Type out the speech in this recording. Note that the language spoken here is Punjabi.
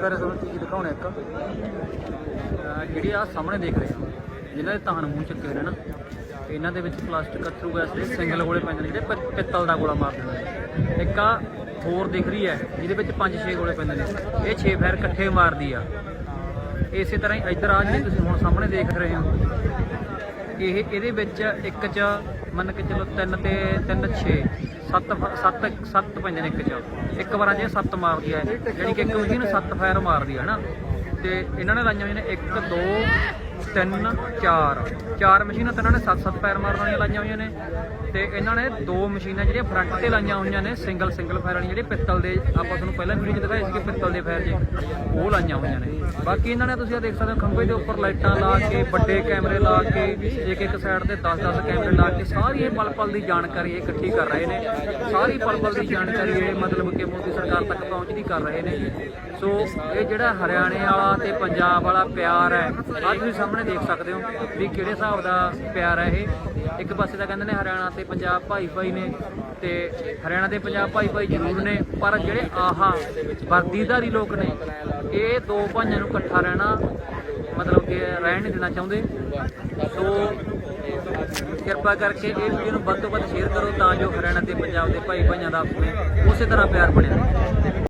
ਫਿਰ ਤੁਹਾਨੂੰ ਚੀਜ਼ ਦਿਖਾਉਣਾ ਇੱਕ। ਅਹ ਜਿਹੜੀ ਆ ਸਾਹਮਣੇ ਦੇਖ ਰਹੇ ਹੋ ਜਿਨ੍ਹਾਂ ਦੇ ਤਾਹਨ ਮੂੰਹ ਚੱਕੇ ਹੋਏ ਨੇ ਨਾ। ਇਹਨਾਂ ਦੇ ਵਿੱਚ ਪਲਾਸਟਿਕ ਥਰੂ ਗੈਸ ਦੇ ਸਿੰਗਲ ਗੋਲੇ ਪੈਂਦੇ ਨੇ, ਜਿਹੜੇ ਪਿ- ਪਿੱਤਲ ਦਾ ਗੋਲਾ ਮਾਰ ਦਿੰਦੇ ਨੇ। ਇੱਕ ਆ ਹੋਰ ਦਿਖ ਰਹੀ ਹੈ, ਜਿਹਦੇ ਵਿੱਚ 5-6 ਗੋਲੇ ਪੈਂਦੇ ਨੇ। ਇਹ 6 ਫੈਰ ਇਕੱਠੇ ਮਾਰਦੀ ਆ। ਇਸੇ ਤਰ੍ਹਾਂ ਹੀ ਇੱਧਰ ਆ ਜਿਹੜੀ ਤੁਸੀਂ ਹੁਣ ਸਾਹਮਣੇ ਦੇਖ ਰਹੇ ਹੋ, ਇਹ ਇਹਦੇ ਵਿੱਚ ਇੱਕ ਚ ਮੰਨ ਕੇ ਚਲੋ 3 ਤੇ 3 6 7 7 7 ਪੈਂਦੇ ਨੇ ਇੱਕ ਚ। ਇੱਕ ਵਾਰਾਂ ਜੇ ਸੱਤ ਮਾਰਦੀ ਹੈ ਯਾਨੀ ਕਿ ਇੱਕ ਮਸ਼ੀਨ ਸੱਤ ਫਾਇਰ ਮਾਰਦੀ ਹੈ ਹਨਾ? ਤੇ ਇਹਨਾਂ ਨੇ ਲਾਈਆਂ ਹੋਈਆਂ ਨੇ 1 2 3 4 ਚਾਰ ਮਸ਼ੀਨਾਂ ਤੇ ਇਹਨਾਂ ਨੇ 7 7 ਪੈਰ ਮਾਰਨ ਵਾਲੀਆਂ ਲਾਈਆਂ ਹੋਈਆਂ ਨੇ। ਤੇ ਇਹਨਾਂ ਨੇ ਦੋ ਮਸ਼ੀਨਾਂ ਜਿਹੜੀਆਂ ਫਰੰਟ ਤੇ ਲਾਈਆਂ ਹੋਈਆਂ ਨੇ ਸਿੰਗਲ ਸਿੰਗਲ ਫਾਇਰ ਵਾਲੀਆਂ, ਜਿਹੜੇ ਪਿੱਤਲ ਦੇ ਆਪਾਂ ਤੁਹਾਨੂੰ ਪਹਿਲਾਂ ਵੀਡੀਓ 'ਚ ਦਿਖਾਏ ਸੀ ਕਿ ਪਿੱਤਲ ਦੇ ਫਾਇਰ ਜੇ ਉਹ ਲਾਈਆਂ ਹੋਈਆਂ ਨੇ। ਬਾਕੀ ਇਹਨਾਂ ਨੇ ਤੁਸੀਂ ਆ ਦੇਖ ਸਕਦੇ ਹੋ, ਖੰਭੇ ਦੇ ਉੱਪਰ ਲਾਈਟਾਂ ਲਾ ਕੇ, ਵੱਡੇ ਕੈਮਰੇ ਲਾ ਕੇ ਇੱਕ ਇੱਕ ਸਾਈਡ ਤੇ 10-10 ਕੈਮਰੇ ਲਾ ਕੇ, ਸਾਰੀ ਇਹ ਪਲ-ਪਲ ਦੀ ਜਾਣਕਾਰੀ ਇਹ ਇਕੱਠੀ ਕਰ ਰਹੇ ਨੇ। ਸਾਰੀ ਪਲ-ਪਲ ਦੀ ਜਾਣਕਾਰੀ ਇਹ ਮਤਲਬ ਕਿ ਮੋਦੀ ਸਰਕਾਰ ਤੱਕ ਪਹੁੰਚਦੀ ਕਰ ਰਹੇ ਨੇ। ਸੋ ਇਹ ਜਿਹੜਾ ਹਰਿਆਣੇ ਵਾਲਾ ਤੇ ਪੰਜਾਬ ਵਾਲਾ ਪਿਆਰ ਹੈ, ਅੱਜ ਵੀ ਸਾਹਮਣੇ ਦੇਖ ਸਕਦੇ ਹੋ ਵੀ ਕਿਹੜੇ ਹਿਸਾਬ ਦਾ ਪਿਆਰ ਹੈ ਇਹ। ਇੱਕ ਪਾਸੇ ਤਾਂ ਕਹਿੰਦੇ ਨੇ ਹਰਿਆਣਾ ਤੇ ਪੰਜਾਬ ਭਾਈ ਭਾਈ ਨੇ ਤੇ ਹਰਿਆਣਾ ਦੇ ਪੰਜਾਬ ਭਾਈ ਭਾਈ ਜ਼ਰੂਰ ਨੇ, ਪਰ ਜਿਹੜੇ ਆਹਾ ਵਰਦੀਦਾਰੀ ਲੋਕ ਨੇ, ਇਹ ਦੋ ਭਾਈਆਂ ਨੂੰ ਇਕੱਠਾ ਰਹਿਣਾ ਮਤਲਬ ਕਿ ਰਹਿਣ ਨਹੀਂ ਦੇਣਾ ਚਾਹੁੰਦੇ। ਸੋ ਕਿਰਪਾ ਕਰਕੇ ਇਹ ਵੀਡੀਓ ਨੂੰ ਵੱਧ ਤੋਂ ਵੱਧ ਸ਼ੇਅਰ ਕਰੋ ਤਾਂ ਜੋ ਹਰਿਆਣਾ ਤੇ ਪੰਜਾਬ ਦੇ ਭਾਈ ਭਾਈਆਂ ਦਾ ਆਪਸ ਵਿੱਚ ਉਸੇ ਤਰ੍ਹਾਂ ਪਿਆਰ ਬਣਿਆ ਰਹੇ।